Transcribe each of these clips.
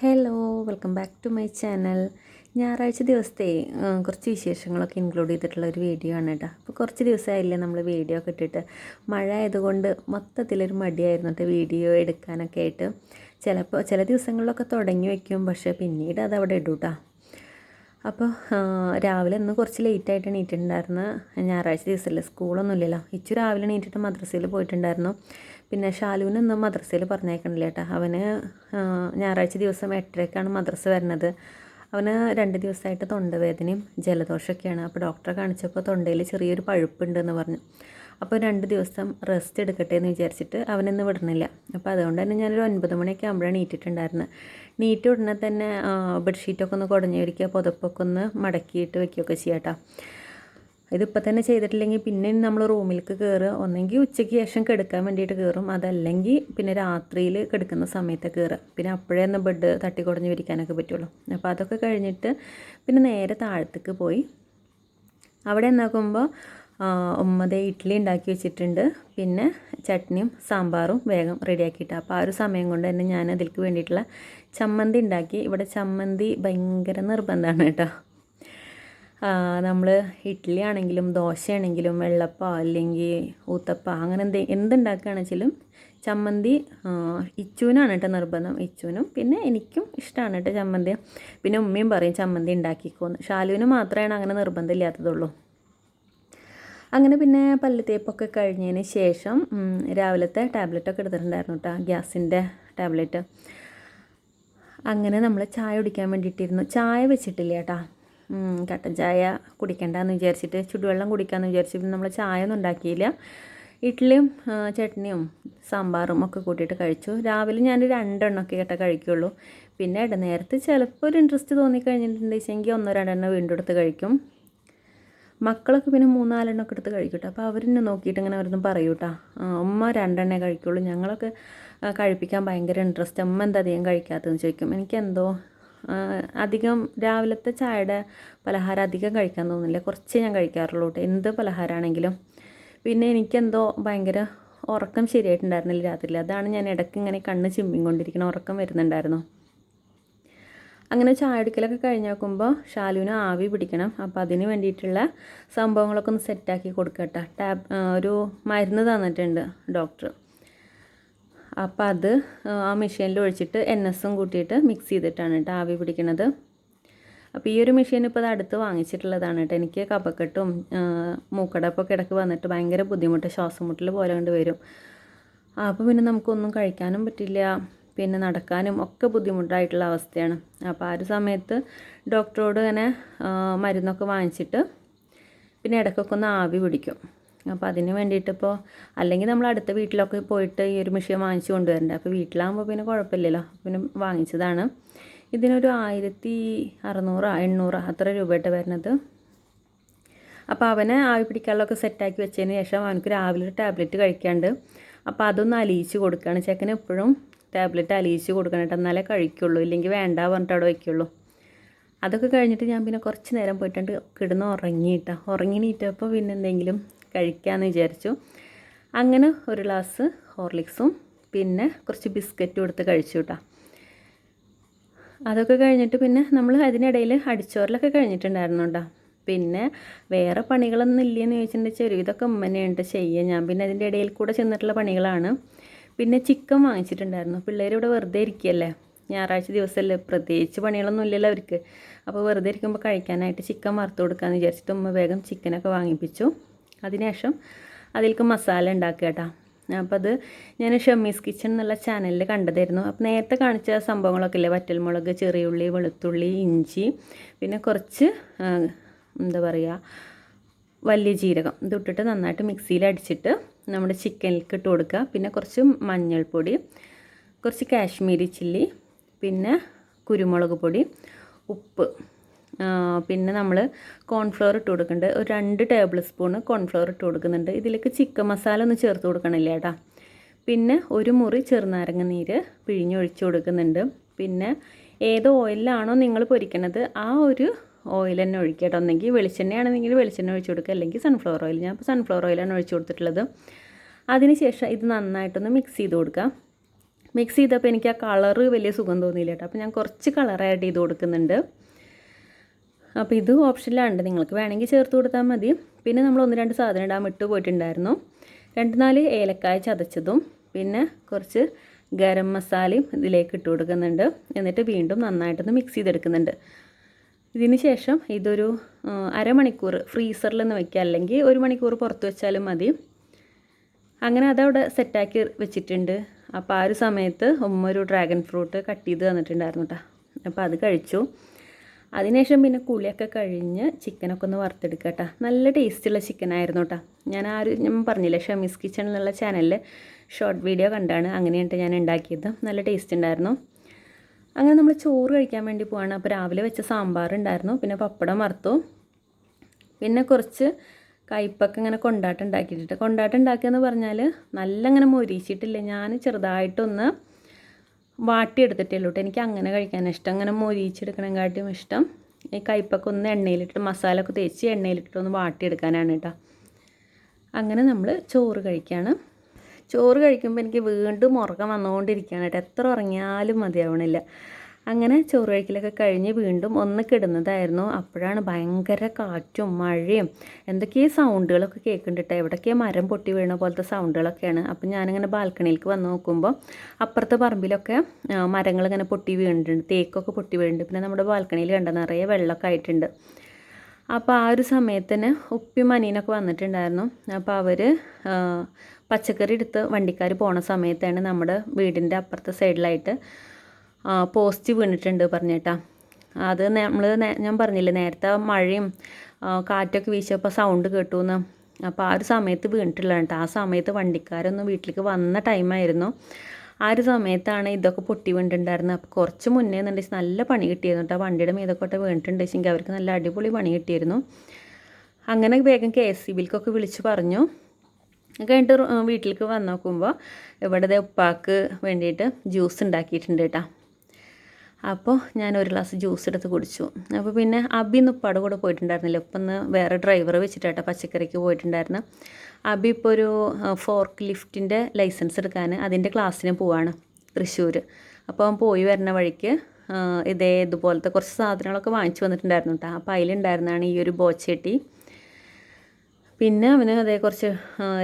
Hello welcome back to my channel ഞായറാഴ്ച ദിവസത്തെ കുറച്ച് വിശേഷങ്ങളൊക്കെ ഇൻക്ലൂഡ് ചെയ്തിട്ടുള്ള ഒരു വീഡിയോ ആണ് കേട്ടോ അപ്പോൾ കുറച്ച് ദിവസമായില്ലേ നമ്മൾ വീഡിയോ ഒക്കെ ഇട്ടിട്ട്. മഴ ആയതുകൊണ്ട് മൊത്തത്തിലൊരു മടിയായിരുന്നു കേട്ടോ വീഡിയോ എടുക്കാനൊക്കെ ആയിട്ട്. ചിലപ്പോൾ ചില ദിവസങ്ങളിലൊക്കെ തുടങ്ങി വയ്ക്കും പക്ഷേ പിന്നീട് അത് അവിടെ ഇടും കേട്ടോ അപ്പോൾ രാവിലെ ഇന്ന് കുറച്ച് ലേറ്റായിട്ട് എണീറ്റിട്ടുണ്ടായിരുന്നു. ഞായറാഴ്ച ദിവസമല്ലേ സ്കൂളൊന്നുമില്ലല്ലോ. ഇച്ചു രാവിലെ എണീറ്റിട്ട് മദ്രസയിൽ പോയിട്ടുണ്ടായിരുന്നു. പിന്നെ ഷാലുവിന് ഇന്ന് മദ്രസയിൽ പറഞ്ഞേക്കണില്ല കേട്ടോ. അവന് ഞായറാഴ്ച ദിവസം എട്ടരക്കാണ് മദ്രസ വരുന്നത്. അവന് രണ്ട് ദിവസമായിട്ട് തൊണ്ടവേദനയും ജലദോഷമൊക്കെയാണ്. അപ്പോൾ ഡോക്ടറെ കാണിച്ചപ്പോൾ തൊണ്ടയിൽ ചെറിയൊരു പഴുപ്പുണ്ടെന്ന് പറഞ്ഞു. അപ്പോൾ രണ്ട് ദിവസം റെസ്റ്റ് എടുക്കട്ടെ എന്ന് വിചാരിച്ചിട്ട് അവനൊന്നും വിടണില്ല അപ്പോൾ അതുകൊണ്ട് തന്നെ ഞാനൊരു ഒൻപത് മണിയൊക്കെ ആകുമ്പോഴാണ് നീറ്റിട്ടുണ്ടായിരുന്നത് നീറ്റ് ഉടനെ തന്നെ ബെഡ്ഷീറ്റൊക്കെ ഒന്ന് കുടഞ്ഞു വരിക്കുക പുതപ്പൊക്കെ ഒന്ന് മടക്കിയിട്ട് വെക്കുകയൊക്കെ ചെയ്യാട്ടോ ഇതിപ്പോൾ തന്നെ ചെയ്തിട്ടില്ലെങ്കിൽ പിന്നെ നമ്മൾ റൂമിലേക്ക് കയറുക ഒന്നെങ്കിൽ ഉച്ചയ്ക്ക് ശേഷം കിടക്കാൻ വേണ്ടിയിട്ട് കയറും അതല്ലെങ്കിൽ പിന്നെ രാത്രിയിൽ കിടക്കുന്ന സമയത്ത് കയറുക പിന്നെ അപ്പോഴേ ഒന്ന് ബെഡ് തട്ടി കുടഞ്ഞ് വിരിക്കാനൊക്കെ പറ്റുള്ളൂ. അപ്പോൾ അതൊക്കെ കഴിഞ്ഞിട്ട് പിന്നെ നേരെ താഴത്തേക്ക് പോയി. അവിടെ നോക്കുമ്പോൾ ഉമ്മതേ ഇഡ്ഡലി ഉണ്ടാക്കി വെച്ചിട്ടുണ്ട്. പിന്നെ ചട്നിയും സാമ്പാറും വേഗം റെഡിയാക്കിയിട്ട്. അപ്പോൾ ആ ഒരു സമയം കൊണ്ട് തന്നെ ഞാൻ അതിലേക്ക് വേണ്ടിയിട്ടുള്ള ചമ്മന്തി ഉണ്ടാക്കി. ഇവിടെ ചമ്മന്തി ഭയങ്കര നിർബന്ധമാണ് കേട്ടോ. നമ്മൾ ഇഡ്ഡലി ആണെങ്കിലും ദോശയാണെങ്കിലും വെള്ളപ്പം അല്ലെങ്കിൽ ഊത്തപ്പ അങ്ങനെ എന്ത് എന്തുണ്ടാക്കുകയാണെങ്കിലും ചമ്മന്തി ഇച്ചൂനാണ് കേട്ടോ നിർബന്ധം. ഇച്ചൂനും പിന്നെ എനിക്കും ഇഷ്ടമാണ് കേട്ടോ ചമ്മന്തി. പിന്നെ ഉമ്മയും പറയും ചമ്മന്തി ഉണ്ടാക്കിക്കോന്ന്. ഷാലുവിന് മാത്രമാണ് അങ്ങനെ നിർബന്ധം ഇല്ലാത്തതുള്ളൂ അങ്ങനെ പിന്നെ പല്ല് തേപ്പൊക്കെ കഴിഞ്ഞതിന് ശേഷം രാവിലത്തെ ടാബ്ലറ്റൊക്കെ എടുത്തിട്ടുണ്ടായിരുന്നു കേട്ടോ ഗ്യാസിന്റെ ടാബ്ലറ്റ്. അങ്ങനെ നമ്മൾ ചായ കുടിക്കാൻ വേണ്ടിയിട്ടിരുന്നു. ചായ വെച്ചിട്ടില്ല കേട്ടോ. കട്ടൻ ചായ കുടിക്കണ്ടെന്ന് വിചാരിച്ചിട്ട് ചുടുവെള്ളം കുടിക്കാമെന്ന് വിചാരിച്ചിട്ട് നമ്മൾ ചായ ഒന്നും ഉണ്ടാക്കിയില്ല. ഇഡ്ഡലിയും ചട്നിയും സാമ്പാറും ഒക്കെ കൂട്ടിയിട്ട് കഴിച്ചു. രാവിലെ ഞാൻ രണ്ടെണ്ണമൊക്കെ കേട്ടോ കഴിക്കുള്ളൂ. പിന്നെ ഇടനേരത്ത് ചിലപ്പോൾ ഒരു ഇൻട്രസ്റ്റ് തോന്നിക്കഴിഞ്ഞിട്ടുണ്ടെങ്കിൽ ഒന്നോ രണ്ടെണ്ണം വീണ്ടും എടുത്ത് കഴിക്കും. മക്കളൊക്കെ പിന്നെ മൂന്നാലെണ്ണം ഒക്കെ എടുത്ത് കഴിക്കും കേട്ടോ. അപ്പോൾ അവരെന്നെ നോക്കിയിട്ട് ഇങ്ങനെ അവരൊന്നും പറയൂ കേട്ടോ. ഉമ്മ രണ്ടെണ്ണേ കഴിക്കുള്ളൂ. ഞങ്ങളൊക്കെ കഴിപ്പിക്കാൻ ഭയങ്കര ഇൻട്രസ്റ്റ് അമ്മ എന്താ അധികം കഴിക്കാത്തതെന്ന് ചോദിക്കും. എനിക്കെന്തോ ആ, അധികം രാവിലത്തെ ചായയുടെ പലഹാരം അധികം കഴിക്കാൻ തോന്നുന്നില്ല. കുറച്ചേ ഞാൻ കഴിക്കാറുള്ളൂ കേട്ടോ. എന്ത് പലഹാരമാണെങ്കിലും പിന്നെ എനിക്കെന്തോ ഭയങ്കര ഉറക്കം ശരിയായിട്ടുണ്ടായിരുന്നില്ല രാത്രിയിൽ. അതാണ് ഞാൻ ഇടയ്ക്ക് ഇങ്ങനെ കണ്ണ് ചിമ്മിക്കൊണ്ടിരിക്കണം ഉറക്കം വരുന്നുണ്ടായിരുന്നു. അങ്ങനെ ചായ എടുക്കലൊക്കെ കഴിഞ്ഞ് നോക്കുമ്പോൾ ഷാലുവിന് ആവി പിടിക്കണം. അപ്പോൾ അതിന് വേണ്ടിയിട്ടുള്ള സംഭവങ്ങളൊക്കെ ഒന്ന് സെറ്റാക്കി കൊടുക്കട്ടെ. ടാബ് ഒരു മരുന്ന് തന്നിട്ടുണ്ട് ഡോക്ടർ. അപ്പോൾ അത് ആ മെഷീനിൽ ഒഴിച്ചിട്ട് എൻ എസും കൂട്ടിയിട്ട് മിക്സ് ചെയ്തിട്ടാണ് കേട്ടോ ആവി പിടിക്കണത്. അപ്പോൾ ഈ ഒരു മെഷീൻ ഇപ്പോൾ അത് അടുത്ത് വാങ്ങിച്ചിട്ടുള്ളതാണ് കേട്ടോ എനിക്ക് കപക്കെട്ടും മൂക്കടപ്പൊക്കെ ഇടയ്ക്ക് വന്നിട്ട് ഭയങ്കര ബുദ്ധിമുട്ട് ശ്വാസം മുട്ടൽ പോലെ കൊണ്ട് വരും. അപ്പോൾ പിന്നെ നമുക്കൊന്നും കഴിക്കാനും പറ്റില്ല. പിന്നെ നടക്കാനും ഒക്കെ ബുദ്ധിമുട്ടായിട്ടുള്ള അവസ്ഥയാണ്. അപ്പോൾ ആ ഒരു സമയത്ത് ഡോക്ടറോട് ഇങ്ങനെ മരുന്നൊക്കെ വാങ്ങിച്ചിട്ട് പിന്നെ ഇടയ്ക്കൊക്കെ ഒന്ന് ആവി പിടിക്കും. അപ്പോൾ അതിന് വേണ്ടിയിട്ട് ഇപ്പോൾ അല്ലെങ്കിൽ നമ്മൾ അടുത്ത വീട്ടിലൊക്കെ പോയിട്ട് ഈ ഒരു മെഷീൻ വാങ്ങിച്ചു കൊണ്ടുവരണ്ടേ? അപ്പോൾ വീട്ടിലാകുമ്പോൾ പിന്നെ കുഴപ്പമില്ലല്ലോ. പിന്നെ വാങ്ങിച്ചതാണ്. ഇതിനൊരു ആയിരത്തി അറുന്നൂറ് എണ്ണൂറ് അത്ര രൂപയായിട്ട് വരുന്നത്. അപ്പോൾ അവനെ ആവി പിടിക്കാനുള്ളതൊക്കെ സെറ്റാക്കി വെച്ചതിന് ശേഷം അവനക്ക് രാവിലെ ഒരു ടാബ്ലറ്റ് കഴിക്കാണ്ട് അപ്പോൾ അതൊന്ന് അലിയിച്ച് കൊടുക്കുകയാണ്. ചെക്കന് എപ്പോഴും ടാബ്ലറ്റ് അലിയിച്ച് കൊടുക്കണം കേട്ടോ. എന്നാലേ കഴിക്കുള്ളൂ. ഇല്ലെങ്കിൽ വേണ്ട പറഞ്ഞിട്ട് അവിടെ വയ്ക്കുള്ളൂ അതൊക്കെ കഴിഞ്ഞിട്ട് ഞാൻ പിന്നെ കുറച്ച് നേരം പോയിട്ടുണ്ട്. കിടന്ന് ഉറങ്ങിയിട്ടാണ് ഉറങ്ങി നീറ്റപ്പോൾ പിന്നെ എന്തെങ്കിലും കഴിക്കാമെന്ന് വിചാരിച്ചു. അങ്ങനെ ഒരു ഗ്ലാസ് ഹോർലിക്സും പിന്നെ കുറച്ച് ബിസ്ക്കറ്റും എടുത്ത് കഴിച്ചു കേട്ടോ അതൊക്കെ കഴിഞ്ഞിട്ട് പിന്നെ നമ്മൾ അതിനിടയിൽ അടിച്ചോറിലൊക്കെ കഴിഞ്ഞിട്ടുണ്ടായിരുന്നു കേട്ടോ പിന്നെ വേറെ പണികളൊന്നും ഇല്ലയെന്ന് ചോദിച്ചിട്ടുണ്ടെങ്കിൽ ഇതൊക്കെ ഉമ്മനെയുണ്ട് ചെയ്യുക ഞാൻ പിന്നെ അതിന്റെ ഇടയിൽ കൂടെ ചെന്നിട്ടുള്ള പണികളാണ്. പിന്നെ ചിക്കൻ വാങ്ങിച്ചിട്ടുണ്ടായിരുന്നു. പിള്ളേർ ഇവിടെ വെറുതെ ഇരിക്കുകയല്ലേ? ഞായറാഴ്ച ദിവസമല്ലേ? പ്രത്യേകിച്ച് പണികളൊന്നും ഇല്ലല്ലോ അവർക്ക്. അപ്പോൾ വെറുതെ ഇരിക്കുമ്പോൾ കഴിക്കാനായിട്ട് ചിക്കൻ വറുത്ത് കൊടുക്കാമെന്ന് വിചാരിച്ചിട്ട് ഉമ്മ വേഗം ചിക്കനൊക്കെ വാങ്ങിപ്പിച്ചു. അതിനുശേഷം അതിലേക്ക് മസാല ഉണ്ടാക്കുക കേട്ടോ. അപ്പോൾ അത് ഞാൻ ഷമീസ് കിച്ചൺ എന്നുള്ള ചാനലിൽ കണ്ടതായിരുന്നു. അപ്പോൾ നേരത്തെ കാണിച്ച സംഭവങ്ങളൊക്കെ ഇല്ലേ? വറ്റൽമുളക് ചെറിയുള്ളി വെളുത്തുള്ളി ഇഞ്ചി പിന്നെ കുറച്ച് എന്താ പറയുക വലിയ ജീരകം. ഇതിട്ടിട്ട് നന്നായിട്ട് മിക്സിയിൽ അടിച്ചിട്ട് നമ്മുടെ ചിക്കനിലേക്ക് ഇട്ട് കൊടുക്കുക. പിന്നെ കുറച്ച് മഞ്ഞൾപ്പൊടി കുറച്ച് കാശ്മീരി ചില്ലി പിന്നെ കുരുമുളക് പൊടി ഉപ്പ്. പിന്നെ നമ്മൾ കോൺഫ്ലോർ ഇട്ട് കൊടുക്കുന്നുണ്ട് ഒരു രണ്ട് ടേബിൾ സ്പൂണ് കോൺഫ്ലോർ ഇട്ട് കൊടുക്കുന്നുണ്ട്. ഇതിലേക്ക് ചിക്കൻ മസാല ഒന്ന് ചേർത്ത് കൊടുക്കണില്ല കേട്ടോ പിന്നെ ഒരു മുറി ചെറുനാരങ്ങ നീര് പിഴിഞ്ഞൊഴിച്ച് കൊടുക്കുന്നുണ്ട്. പിന്നെ ഏത് ഓയിലാണോ നിങ്ങൾ പൊരിക്കണത് ആ ഒരു ഓയിൽ തന്നെ ഒഴിക്കുക കേട്ടോ. ഒന്നെങ്കിൽ വെളിച്ചെണ്ണയാണെന്നെങ്കിൽ വെളിച്ചെണ്ണ ഒഴിച്ച് കൊടുക്കുക. അല്ലെങ്കിൽ സൺഫ്ലവർ ഓയിൽ ഞാൻ ഇപ്പോൾ സൺഫ്ലവർ ഓയിലാണ് ഒഴിച്ച് കൊടുത്തിട്ടുള്ളത്. അതിനുശേഷം ഇത് നന്നായിട്ടൊന്ന് മിക്സ് ചെയ്ത് കൊടുക്കുക. മിക്സ് ചെയ്തപ്പോൾ എനിക്ക് ആ കളറ് വലിയ സുഖം തോന്നിയില്ല കേട്ടോ. അപ്പോൾ ഞാൻ കുറച്ച് കളർ ആഡ് ചെയ്ത് കൊടുക്കുന്നുണ്ട്. അപ്പോൾ ഇത് ഓപ്ഷനിലാണ്. നിങ്ങൾക്ക് വേണമെങ്കിൽ ചേർത്ത് കൊടുത്താൽ മതി. പിന്നെ നമ്മൾ ഒന്ന് രണ്ട് സാധനം ഇടാൻ വിട്ടു പോയിട്ടുണ്ടായിരുന്നു. രണ്ട് നാല് ഏലക്കായ ചതച്ചതും പിന്നെ കുറച്ച് ഗരം മസാലയും ഇതിലേക്ക് ഇട്ട് കൊടുക്കുന്നുണ്ട്. എന്നിട്ട് വീണ്ടും നന്നായിട്ടൊന്ന് മിക്സ് ചെയ്തെടുക്കുന്നുണ്ട്. ഇതിന് ശേഷം ഇതൊരു അരമണിക്കൂർ ഫ്രീസറിൽ നിന്ന് വയ്ക്കുക അല്ലെങ്കിൽ ഒരു മണിക്കൂർ പുറത്ത് വെച്ചാലും മതി. അങ്ങനെ അതവിടെ സെറ്റാക്കി വെച്ചിട്ടുണ്ട്. അപ്പോൾ ആ ഒരു സമയത്ത് ഉമ്മ ഒരു ഡ്രാഗൺ ഫ്രൂട്ട് കട്ട് ചെയ്ത് തന്നിട്ടുണ്ടായിരുന്നു കേട്ടോ അപ്പോൾ അത് കഴിച്ചു. അതിനുശേഷം പിന്നെ കുളിയൊക്കെ കഴിഞ്ഞ് ചിക്കനൊക്കെ ഒന്ന് വറുത്തെടുക്കുക കേട്ടോ നല്ല ടേസ്റ്റുള്ള ചിക്കനായിരുന്നു കേട്ടോ ഞാൻ ആ ഒരു ഞാൻ പറഞ്ഞില്ലേ ഷമീസ് കിച്ചൺ എന്നുള്ള ചാനലിൽ ഷോർട്ട് വീഡിയോ കണ്ടാണ്. അങ്ങനെയാണ് ഞാൻ ഉണ്ടാക്കിയത്. നല്ല ടേസ്റ്റ് ഉണ്ടായിരുന്നു. അങ്ങനെ നമ്മൾ ചോറ് കഴിക്കാൻ വേണ്ടി പോവാണ്. അപ്പോൾ രാവിലെ വെച്ച സാമ്പാർ ഉണ്ടായിരുന്നു. പിന്നെ പപ്പടം വറുത്തു. പിന്നെ കുറച്ച് കയ്പ്പൊക്കെ ഇങ്ങനെ കൊണ്ടാട്ടം ഉണ്ടാക്കിയിട്ടുണ്ട്. കൊണ്ടാട്ടം ഉണ്ടാക്കുക എന്ന് പറഞ്ഞാൽ നല്ല ഇങ്ങനെ മൊരീച്ചിട്ടില്ല? ഞാൻ ചെറുതായിട്ടൊന്ന് വാട്ടിയെടുത്തിട്ടേ ഉള്ളൂ എനിക്ക് അങ്ങനെ കഴിക്കാൻ ഇഷ്ടം. അങ്ങനെ മൊരിച്ചെടുക്കണേക്കാട്ടും ഇഷ്ടം. ഈ കയ്പ്പൊക്കെ ഒന്ന് എണ്ണയിലിട്ട് മസാല ഒക്കെ തേച്ച് എണ്ണയിലിട്ടിട്ട് ഒന്ന് വാട്ടിയെടുക്കാനാണ് കേട്ടോ. അങ്ങനെ നമ്മൾ ചോറ് കഴിക്കുകയാണ് ചോറ് കഴിക്കുമ്പോൾ എനിക്ക് വീണ്ടും ഉറക്കം വന്നുകൊണ്ടിരിക്കുകയാണ് കേട്ടോ. എത്ര ഉറങ്ങിയാലും മതിയാവണില്ല. അങ്ങനെ ചോറ് കഴിക്കലൊക്കെ കഴിഞ്ഞ് വീണ്ടും ഒന്ന് കിടന്നതായിരുന്നു. അപ്പോഴാണ് ഭയങ്കര കാറ്റും മഴയും എന്തൊക്കെയോ സൗണ്ടുകളൊക്കെ കേൾക്കുന്നുണ്ട് കേട്ടോ എവിടൊക്കെയോ മരം പൊട്ടി വീണ പോലത്തെ സൗണ്ടുകളൊക്കെയാണ് അപ്പം ഞാനിങ്ങനെ ബാൽക്കണിയിലേക്ക് വന്ന് നോക്കുമ്പോൾ അപ്പുറത്തെ പറമ്പിലൊക്കെ മരങ്ങൾ മരങ്ങളിങ്ങനെ പൊട്ടി വീണിട്ടുണ്ട്. തേക്കൊക്കെ പൊട്ടി വീണിട്ടുണ്ട്. പിന്നെ നമ്മുടെ ബാൽക്കണിയിൽ കണ്ട നിറയെ വെള്ളമൊക്കെ ആയിട്ടുണ്ട്. അപ്പോൾ ആ ഒരു സമയത്തിന് ഉപ്പി മനീനൊക്കെ വന്നിട്ടുണ്ടായിരുന്നു. അപ്പോൾ അവർ പച്ചക്കറി എടുത്ത് വണ്ടിക്കാർ പോണ സമയത്താണ് നമ്മുടെ വീടിന്റെ അപ്പുറത്തെ സൈഡിലായിട്ട് പോസ്റ്റ് വീണിട്ടുണ്ട് പറഞ്ഞേട്ടാ. അത് നമ്മൾ ഞാൻ പറഞ്ഞില്ലേ നേരത്തെ മഴയും കാറ്റൊക്കെ വീശിയപ്പോൾ സൗണ്ട് കേട്ടു എന്ന് അപ്പോൾ ആ ഒരു സമയത്ത് വീണിട്ടുള്ളതാണ് കേട്ടോ. ആ സമയത്ത് വണ്ടിക്കാരൊന്നും വീട്ടിലേക്ക് വന്ന ടൈമായിരുന്നു ആ ഒരു സമയത്താണ് ഇതൊക്കെ പൊട്ടി വീണിട്ടുണ്ടായിരുന്നത് അപ്പോൾ കുറച്ച് മുന്നേ എന്നുണ്ടെങ്കിൽ നല്ല പണി കിട്ടിയിരുന്നു കേട്ടോ. വണ്ടിയുടെ മീതൊക്കെ വീണിട്ടുണ്ടെങ്കിൽ അവർക്ക് നല്ല അടിപൊളി പണി കിട്ടിയിരുന്നു. അങ്ങനെ വേഗം കെ എസ് സി ബിൽക്കൊക്കെ വിളിച്ച് പറഞ്ഞു. കഴിഞ്ഞിട്ട് വീട്ടിലേക്ക് വന്ന് നോക്കുമ്പോൾ ഇവിടെ ഉപ്പാക്ക് വേണ്ടിയിട്ട് ജ്യൂസ് ഉണ്ടാക്കിയിട്ടുണ്ട് കേട്ടോ. അപ്പോൾ ഞാൻ ഒരു ഗ്ലാസ് ജ്യൂസ് എടുത്ത് കുടിച്ചു. അപ്പോൾ പിന്നെ അബി ഇന്ന് ഉപ്പാടെ കൂടെ പോയിട്ടുണ്ടായിരുന്നില്ല. ഇപ്പം ഇന്ന് വേറെ ഡ്രൈവർ വെച്ചിട്ടാട്ടോ പച്ചക്കറിക്ക് പോയിട്ടുണ്ടായിരുന്നു. അബി ഇപ്പോൾ ഒരു ഫോർക്ക് ലിഫ്റ്റിന്റെ ലൈസൻസ് എടുക്കാൻ അതിന്റെ ക്ലാസ്സിന് പോവാണ് തൃശ്ശൂർ അപ്പോൾ അവൻ പോയി വരുന്ന വഴിക്ക് ഇതേ ഇതുപോലത്തെ കുറച്ച് സാധനങ്ങളൊക്കെ വാങ്ങിച്ചു വന്നിട്ടുണ്ടായിരുന്നു കേട്ടോ അപ്പോൾ അതിലുണ്ടായിരുന്നതാണ് ഈ ഒരു ബോച്ചേട്ടി. പിന്നെ അവന് അതേ കുറച്ച്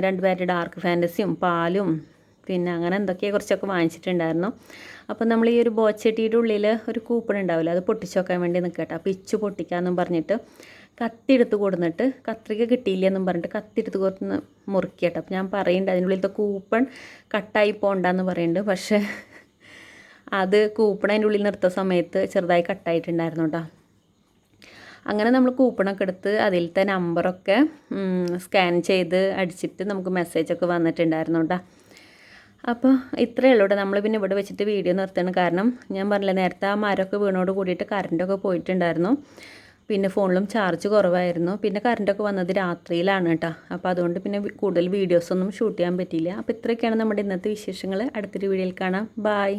രണ്ട് പേരുടെ ഡാർക്ക് ഫാന്റസിയും പാലും പിന്നെ അങ്ങനെ എന്തൊക്കെയോ കുറച്ചൊക്കെ വാങ്ങിച്ചിട്ടുണ്ടായിരുന്നു. അപ്പോൾ നമ്മൾ ഈ ഒരു ബോച്ചട്ടിയുടെ ഉള്ളിൽ ഒരു കൂപ്പൺ ഉണ്ടാവില്ല അത് പൊട്ടിച്ച് വെക്കാൻ വേണ്ടി നിൽക്കട്ടെ അപ്പോൾ ഇച്ചു പൊട്ടിക്കാമെന്നും പറഞ്ഞിട്ട് കത്തി എടുത്ത് കൊടുന്നിട്ട് കത്രിക കിട്ടിയില്ല എന്നും പറഞ്ഞിട്ട് കത്തി എടുത്ത് കൊടുന്ന് മുറുക്കിയട്ടെ. അപ്പോൾ ഞാൻ പറയുന്നുണ്ട് അതിന്റെ ഉള്ളിലത്തെ കൂപ്പൺ കട്ടായി പോണ്ടെന്ന് പറയുന്നുണ്ട് പക്ഷേ അത് കൂപ്പൺ അതിന്റെ ഉള്ളിൽ നിർത്ത സമയത്ത് ചെറുതായി കട്ടായിട്ടുണ്ടായിരുന്നു കേട്ടോ അങ്ങനെ നമ്മൾ കൂപ്പണൊക്കെ എടുത്ത് അതിലത്തെ നമ്പറൊക്കെ സ്കാൻ ചെയ്ത് അടിച്ചിട്ട് നമുക്ക് മെസ്സേജൊക്കെ വന്നിട്ടുണ്ടായിരുന്നു കേട്ടോ അപ്പോൾ ഇത്രയേ ഉള്ളൂ നമ്മൾ പിന്നെ ഇവിടെ വെച്ചിട്ട് വീഡിയോ നിർത്തണം. കാരണം ഞാൻ പറഞ്ഞില്ല നേരത്തെ ആ മരമൊക്കെ വീണോട് കൂടിയിട്ട് കറണ്ടൊക്കെ പോയിട്ടുണ്ടായിരുന്നു. പിന്നെ ഫോണിലും ചാർജ് കുറവായിരുന്നു. പിന്നെ കറണ്ടൊക്കെ വന്നത് രാത്രിയിലാണ് കേട്ടോ അപ്പോൾ അതുകൊണ്ട് പിന്നെ കൂടുതൽ വീഡിയോസൊന്നും ഷൂട്ട് ചെയ്യാൻ പറ്റിയില്ല. അപ്പോൾ ഇത്രയൊക്കെയാണ് നമ്മുടെ ഇന്നത്തെ വിശേഷങ്ങൾ അടുത്തൊരു വീഡിയോയിൽ കാണാം. ബായ്